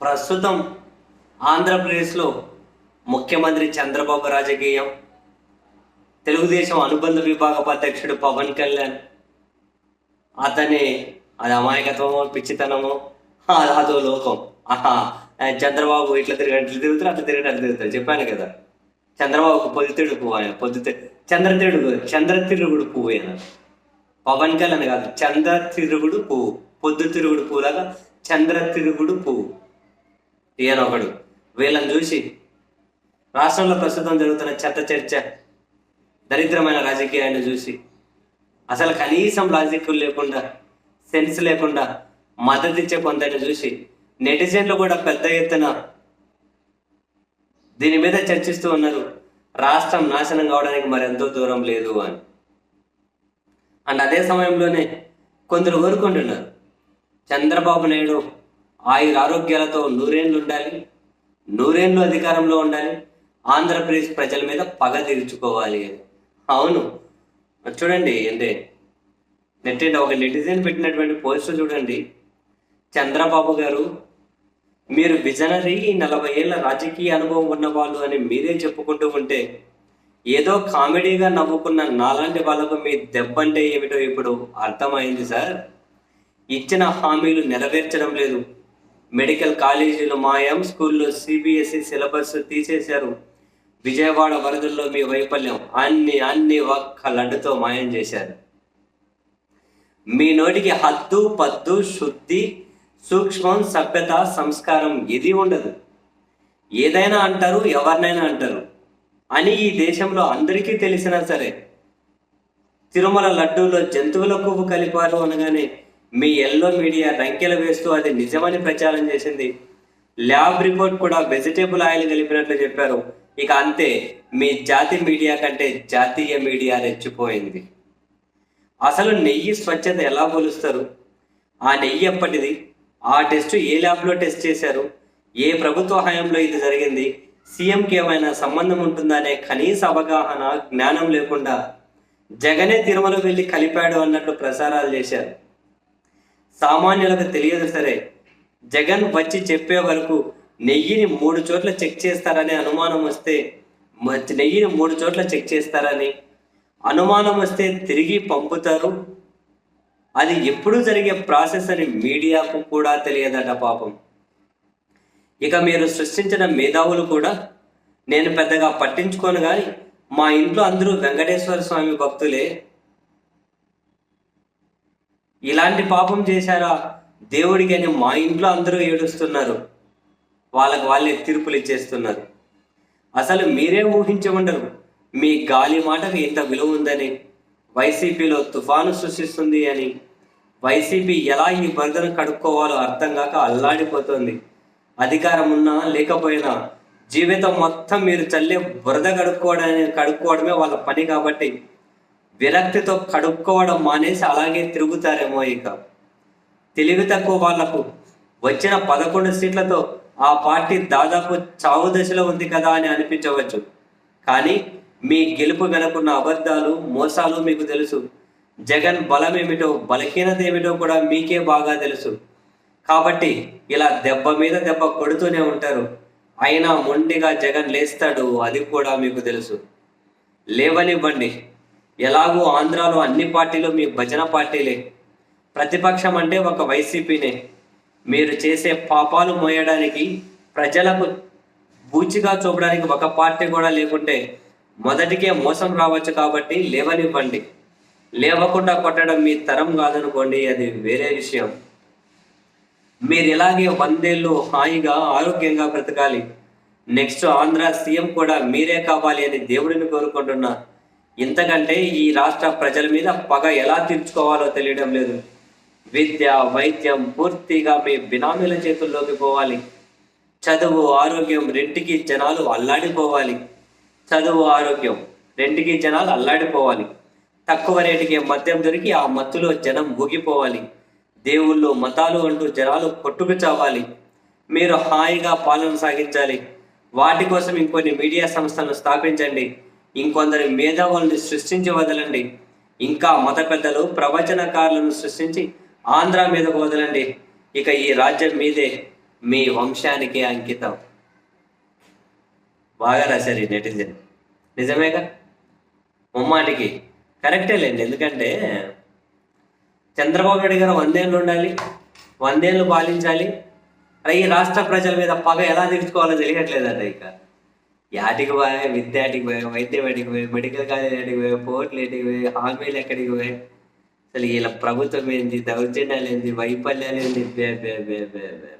ప్రస్తుతం ఆంధ్రప్రదేశ్లో ముఖ్యమంత్రి చంద్రబాబు రాజకీయం తెలుగుదేశం అనుబంధ విభాగ అధ్యక్షుడు పవన్ కళ్యాణ్ అతని అది అమాయకత్వమో పిచ్చితనమో అదో లోకం. ఆహా చంద్రబాబు ఇట్లా తిరిగి ఇట్లా తిరుగుతారు అట్లా తిరిగి అట్లా తిరుగుతారు చెప్పాను కదా. చంద్రబాబు పొద్దుతిడు పువ్వు ఆయన పొద్దుతి చంద్రతిరుగుడు చంద్రతిరుగుడు పువ్వు ఆయన. పవన్ కళ్యాణ్ కాదు చంద్ర తిరుగుడు పువ్వు పొద్దుతిరుగుడు పువ్వు పువ్వులాగా చంద్ర తిరుగుడు పువ్వు. ఈయన ఒకడు వీళ్ళని చూసి రాష్ట్రంలో ప్రస్తుతం జరుగుతున్న చెత్త చర్చ దరిద్రమైన రాజకీయాన్ని చూసి అసలు కనీసం రాజకీయం లేకుండా సెన్స్ లేకుండా మద్దతు ఇచ్చే కొందరిని చూసి నెటిజన్లు కూడా పెద్ద ఎత్తున దీని మీద చర్చిస్తూ ఉన్నారు. రాష్ట్రం నాశనం కావడానికి మరెంతో దూరం లేదు అని. అండ్ అదే సమయంలోనే కొందరు కోరుకుంటున్నారు చంద్రబాబు నాయుడు ఆయుర ఆరోగ్యాలతో నూరేళ్ళు ఉండాలి నూరేళ్ళు అధికారంలో ఉండాలి ఆంధ్రప్రదేశ్ ప్రజల మీద పగ తీర్చుకోవాలి అవును. చూడండి అంటే నెట్ ఒక నెటిజన్ పెట్టినటువంటి పోస్ట్ చూడండి. చంద్రబాబు గారు మీరు విజనరీ నలభై ఏళ్ళ రాజకీయ అనుభవం ఉన్నవాళ్ళు అని మీరే చెప్పుకుంటూ ఉంటే ఏదో కామెడీగా నవ్వుకున్న నాలాంటి వాళ్ళకు మీ దెబ్బంటే ఏమిటో ఇప్పుడు అర్థమైంది సార్. ఇచ్చిన హామీలు నెరవేర్చడం లేదు. మెడికల్ కాలేజీలు మాయం స్కూల్లో సిబిఎస్ఈ సిలబస్ తీసేశారు. విజయవాడ వరదల్లో మీ వైఫల్యం అన్ని అన్ని ఒక్క లడ్డుతో మాయం చేశారు. మీ నోటికి హద్దు పద్దు శుద్ధి సూక్ష్మం సభ్యత సంస్కారం ఇది ఉండదు. ఏదైనా అంటారు ఎవరినైనా అంటారు. అని ఈ దేశంలో అందరికీ తెలిసినా సరే తిరుమల లడ్డూలో జంతువుల కొవ్వు కలిపారు అనగానే మీ ఎల్లో మీడియా రంకెలు వేస్తూ అది నిజమని ప్రచారం చేసింది. ల్యాబ్ రిపోర్ట్ కూడా వెజిటేబుల్ ఆయిల్ కలిపినట్లు చెప్పారు. ఇక అంతే మీ జాతి మీడియా కంటే జాతీయ మీడియా రెచ్చిపోయింది. అసలు నెయ్యి స్వచ్ఛత ఎలా పోలుస్తారు? ఆ నెయ్యి ఎప్పటిది? ఆ టెస్ట్ ఏ ల్యాబ్లో టెస్ట్ చేశారు? ఏ ప్రభుత్వ హయాంలో ఇది జరిగింది? సీఎంకి ఏమైనా సంబంధం ఉంటుందా అనే కనీస అవగాహన జ్ఞానం లేకుండా జగనే తిరుమల వెళ్ళి కలిపాడు అన్నట్లు ప్రసారాలు చేశారు. సామాన్యులకు తెలియదు సరే. జగన్ వచ్చి చెప్పే వరకు నెయ్యిని మూడు చోట్ల చెక్ చేస్తారనే అనుమానం వస్తే నెయ్యిని మూడు చోట్ల చెక్ చేస్తారని అనుమానం వస్తే తిరిగి పంపుతారు. అది ఎప్పుడు జరిగే ప్రాసెస్ అని మీడియాకు కూడా తెలియదట పాపం. ఇక మీరు సృష్టించిన మేధావులు కూడా నేను పెద్దగా పట్టించుకోను కానీ మా ఇంట్లో అందరూ వెంకటేశ్వర స్వామి భక్తులే. ఇలాంటి పాపం చేశారా? దేవుడికి అని మా ఇంట్లో అందరూ ఏడుస్తున్నారు. వాళ్ళకు వాళ్ళే తీర్పులు ఇచ్చేస్తున్నారు. అసలు మీరే ఊహించమండరు మీ గాలి మాటకు ఇంత విలువ ఉందని వైసీపీలో తుఫాను సృష్టిస్తుంది అని. వైసీపీ ఎలా ఈ బరదను కడుక్కోవాలో అర్థం కాక అల్లాడిపోతుంది. అధికారం ఉన్నా లేకపోయినా జీవితం మొత్తం మీరు చల్లే బురద కడుక్కోవడానికి కడుక్కోవడమే వాళ్ళ పని కాబట్టి విరక్తితో కడుక్కోవడం మానేసి అలాగే తిరుగుతారేమో ఇక. తెలివి తక్కువ వాళ్ళకు వచ్చిన పదకొండు సీట్లతో ఆ పార్టీ దాదాపు చావు దశలో ఉంది కదా అని అనిపించవచ్చు. కానీ మీ గెలుపు వెనుకున్న అబద్ధాలు మోసాలు మీకు తెలుసు. జగన్ బలం ఏమిటో బలహీనత ఏమిటో కూడా మీకే బాగా తెలుసు. కాబట్టి ఇలా దెబ్బ మీద దెబ్బ కొడుతూనే ఉంటారు. అయినా మొండిగా జగన్ లేస్తాడు అది కూడా మీకు తెలుసు. లేవనివ్వండి. ఎలాగూ ఆంధ్రాలో అన్ని పార్టీలు మీ భజన పార్టీలే. ప్రతిపక్షం అంటే ఒక వైసీపీనే. మీరు చేసే పాపాలు మోయడానికి ప్రజలకు బూచిగా చూపడానికి ఒక పార్టీ కూడా లేకుంటే మొదటికే మోసం రావచ్చు కాబట్టి లేవనివ్వండి. లేవకుండా కొట్టడం మీ తరం కాదనుకోండి అది వేరే విషయం. మీరు ఇలాగే వందేళ్ళు హాయిగా ఆరోగ్యంగా బ్రతకాలి. నెక్స్ట్ ఆంధ్ర సీఎం కూడా మీరే కావాలి అని దేవుడిని కోరుకుంటున్నా. ఇంతకంటే ఈ రాష్ట్ర ప్రజల మీద పగ ఎలా తీర్చుకోవాలో తెలియడం లేదు. విద్య వైద్యం పూర్తిగా మీ బినామీల చేతుల్లోకి పోవాలి. చదువు ఆరోగ్యం రెంటికి జనాలు అల్లాడిపోవాలి. చదువు ఆరోగ్యం రెంటికి జనాలు అల్లాడిపోవాలి. తక్కువ రేటుకి మద్యం దొరికి ఆ మత్తులో జనం ఊగిపోవాలి. దేవుళ్ళు మతాలు అంటూ జనాలు కొట్టుకు చావాలి. మీరు హాయిగా పాలన సాగించాలి. వాటి కోసం ఇంకొన్ని మీడియా సంస్థలను స్థాపించండి. ఇంకొందరి మేధావుల్ని సృష్టించి వదలండి. ఇంకా మత పెద్దలు ప్రవచనకారులను సృష్టించి ఆంధ్ర మీదకు వదలండి. ఇక ఈ రాజ్యం మీదే మీ వంశానికి అంకితం. బాగా రాశారు ఈ నెటిజన్. నిజమేగా? ముమ్మాటికి కరెక్టే లేండి. ఎందుకంటే చంద్రబాబు నాయుడు గారు వందేళ్ళు ఉండాలి వందేళ్ళు పాలించాలి. ఈ రాష్ట్ర ప్రజల మీద పగ ఎలా తీర్చుకోవాలో తెలియట్లేదండి ఇక. యాటికి పోయా విద్యాటికి పోయా వైద్యవాటికి పోయి మెడికల్ కాలేజ్ ఆటికి పోయా పోర్ట్లు ఎటికి పోయి హామీలు ఎక్కడికి పోయా? అసలు ఇలా ప్రభుత్వం ఏంది? దౌర్జన్యాలు ఏంది? వైఫల్యాలు ఏంది? బే బే బే బే బే.